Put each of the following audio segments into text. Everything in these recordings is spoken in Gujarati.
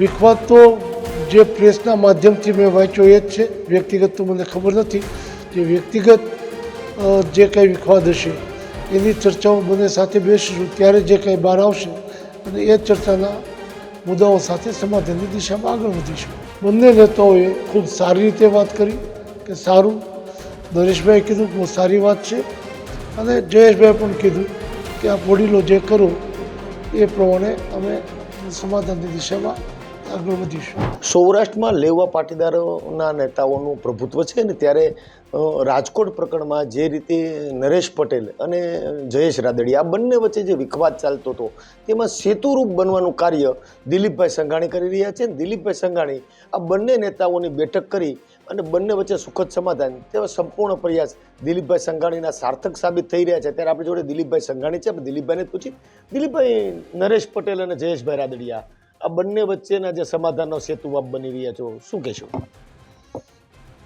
વિખવાદ તો જે પ્રેસના માધ્યમથી મેં વાંચ્યો એ જ છે. વ્યક્તિગત તો મને ખબર નથી. જે વ્યક્તિગત જે કંઈ વિખવાદ હશે, એની ચર્ચાઓ બંને સાથે બેસીશું ત્યારે જે કંઈ બહાર આવશે અને એ ચર્ચાના મુદ્દાઓ સાથે સમાધાનની દિશામાં આગળ વધીશું. બંને નેતાઓએ ખૂબ સારી રીતે વાત કરી કે સારું. નરેશભાઈ કીધું બહુ સારી વાત છે. અને જયેશભાઈ પણ કીધું કે આ વડીલો જે કરો એ પ્રમાણે અમે સમાધાનની દિશામાં આગળ વધીશું સૌરાષ્ટ્રમાં લેવા પાટીદારોના નેતાઓનું પ્રભુત્વ છે ને ત્યારે રાજકોટ પ્રકરણમાં જે રીતે નરેશ પટેલ અને જયેશ રાદડી આ બંને વચ્ચે જે વિખવાદ ચાલતો હતો, તેમાં સેતુરૂપ બનવાનું કાર્ય દિલીપભાઈ સંઘાણી કરી રહ્યા છે દિલીપભાઈ સંઘાણી આ બંને નેતાઓની બેઠક કરી અને બંને વચ્ચે સુખદ સમાધાન, તેવા સંપૂર્ણ પ્રયાસ દિલીપભાઈ સંઘાણીના સાર્થક સાબિત થઈ રહ્યા છે. ત્યારે આપણી જોડે દિલીપભાઈ સંઘાણી છે. દિલીપભાઈને પૂછી દિલીપભાઈ, નરેશ પટેલ અને જયેશભાઈ રાદડિયા આ બંને વચ્ચેના જે સમાધાનનો સેતુ આપ બની રહ્યા છો, શું કહેશો?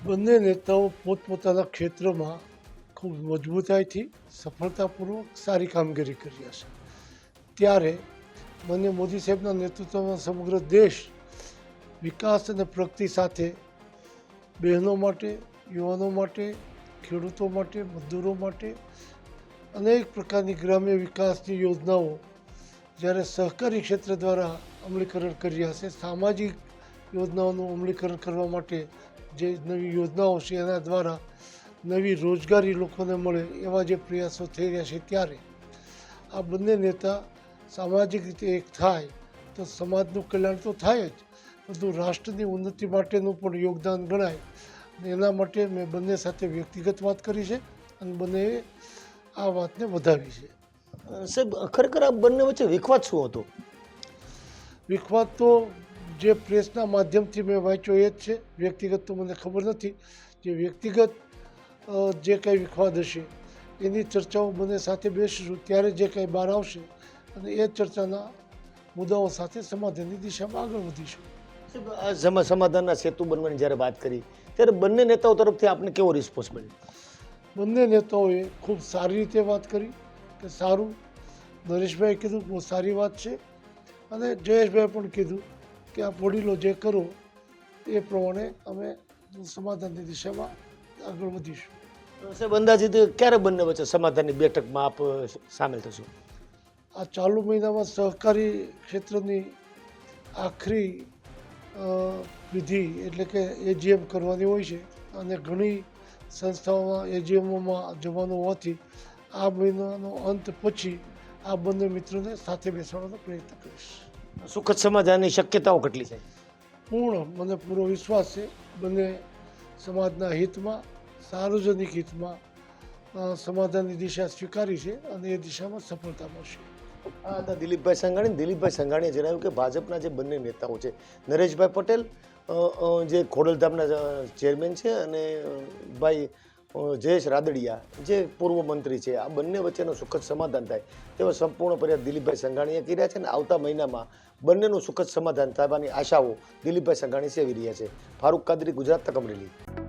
બંને નેતાઓ પોતપોતાના ક્ષેત્રમાં ખૂબ મજબૂતાઈથી સફળતાપૂર્વક સારી કામગીરી કરી છે. ત્યારે મને મોદી સાહેબના નેતૃત્વમાં સમગ્ર દેશ વિકાસ અને પ્રગતિ સાથે બહેનો માટે, યુવાનો માટે, ખેડૂતો માટે, મજદૂરો માટે અનેક પ્રકારની ગ્રામ્ય વિકાસની યોજનાઓ જ્યારે સહકારી ક્ષેત્ર દ્વારા અમલીકરણ કરી હશે. સામાજિક યોજનાઓનું અમલીકરણ કરવા માટે જે નવી યોજનાઓ છે, એના દ્વારા નવી રોજગારી લોકોને મળે એવા જે પ્રયાસો થઈ રહ્યા છે ત્યારે આ બંને નેતા સામાજિક રીતે એક થાય તો સમાજનું કલ્યાણ તો થાય જ, પરંતુ રાષ્ટ્રની ઉન્નતિ માટેનું પણ યોગદાન ગણાય. એના માટે મેં બંને સાથે વ્યક્તિગત વાત કરી છે અને બંનેએ આ વાતને વધાવી છે. સાહેબ, ખરેખર આ બંને વચ્ચે વિખવાદ શું હતો? વિખવાદ તો જે પ્રેસના માધ્યમથી મેં વાંચ્યો એ જ છે. વ્યક્તિગત તો મને ખબર નથી. જે વ્યક્તિગત જે કંઈ વિખવાદ હશે એની ચર્ચાઓ બંને સાથે બેસીશું ત્યારે જે કંઈ બહાર આવશે અને એ ચર્ચાના મુદ્દાઓ સાથે સમાધાનની દિશામાં આગળ વધીશું. સમાધાનના સેતુ બનવાની જ્યારે વાત કરી ત્યારે બંને નેતાઓ તરફથી આપને કેવો રિસ્પોન્સ મળ્યો? બંને નેતાઓએ ખૂબ સારી રીતે વાત કરી કે સારું. નરેશભાઈ કીધું બહુ સારી વાત છે. અને જયેશભાઈ પણ કીધું કે આ વડીલો જે કરો એ પ્રમાણે અમે સમાધાનની દિશામાં આગળ વધીશું. સાહેબ અંદાજિત ક્યારે બંને વચ્ચે સમાધાનની બેઠકમાં આપ સામેલ થશો? આ ચાલુ મહિનામાં સહકારી ક્ષેત્રની આખરી વિધિ એટલે કે એજીએમ કરવાની હોય છે અને ઘણી સંસ્થાઓમાં એજીએમોમાં જવાનું હોવાથી આ મહિનાનો અંત પછી આ બંને મિત્રોને સાથે બેસાડવાનો પ્રયત્ન કરીશ. સુખદ સમાધાનની શક્યતાઓ કેટલી છે? પૂર્ણ મને પૂરો વિશ્વાસ છે. બંને સમાજના હિતમાં સાર્વજનિક હિતમાં સમાધાનની દિશા સ્વીકારી છે અને એ દિશામાં સફળતા મળશે. આ હતા દિલીપભાઈ સંઘાણી દિલીપભાઈ સંઘાણીએ જણાવ્યું કે ભાજપના જે બંને નેતાઓ છે નરેશભાઈ પટેલ જે ખોડલધામના ચેરમેન છે અને ભાઈ જયેશ રાદડિયા, જે પૂર્વ મંત્રી છે, આ બંને વચ્ચેનું સુખદ સમાધાન થાય તેવા સંપૂર્ણ પ્રયાસ દિલીપભાઈ સંઘાણીએ કર્યા છે અને આવતા મહિનામાં બંનેનું સુખદ સમાધાન થવાની આશાઓ દિલીપભાઈ સંઘાણી સેવી રહ્યા છે. ફારૂક કાદરી, ગુજરાત તક અમરેલી.